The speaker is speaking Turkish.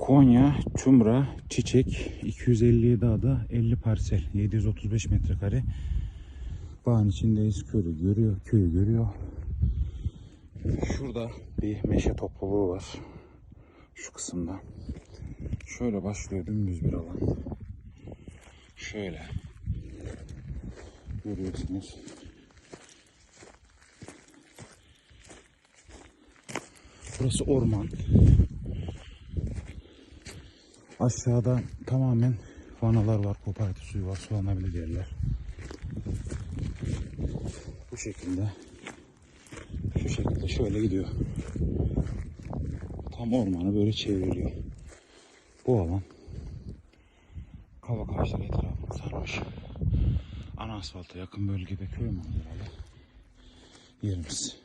Konya, Çumra, Çiçek, 257 ada, 50 parsel, 735 metrekare. Bağın içindeyiz. Köyü görüyor, köyü görüyor. Şurada bir meşe topluluğu var. Şu kısımda. Şöyle başlıyor dümdüz bir alan. Şöyle. Görüyorsunuz. Burası orman. Aşağıda tamamen vanalar var, kopaytı suyu var, sulanabilir yerler. Bu şekilde. Şu şekilde şöyle gidiyor. Tam ormanı böyle çevriliyor. Bu alan kavak ağaçları etrafını sarmış. Ana asfalta yakın bölgede köy manzaralı yerimiz.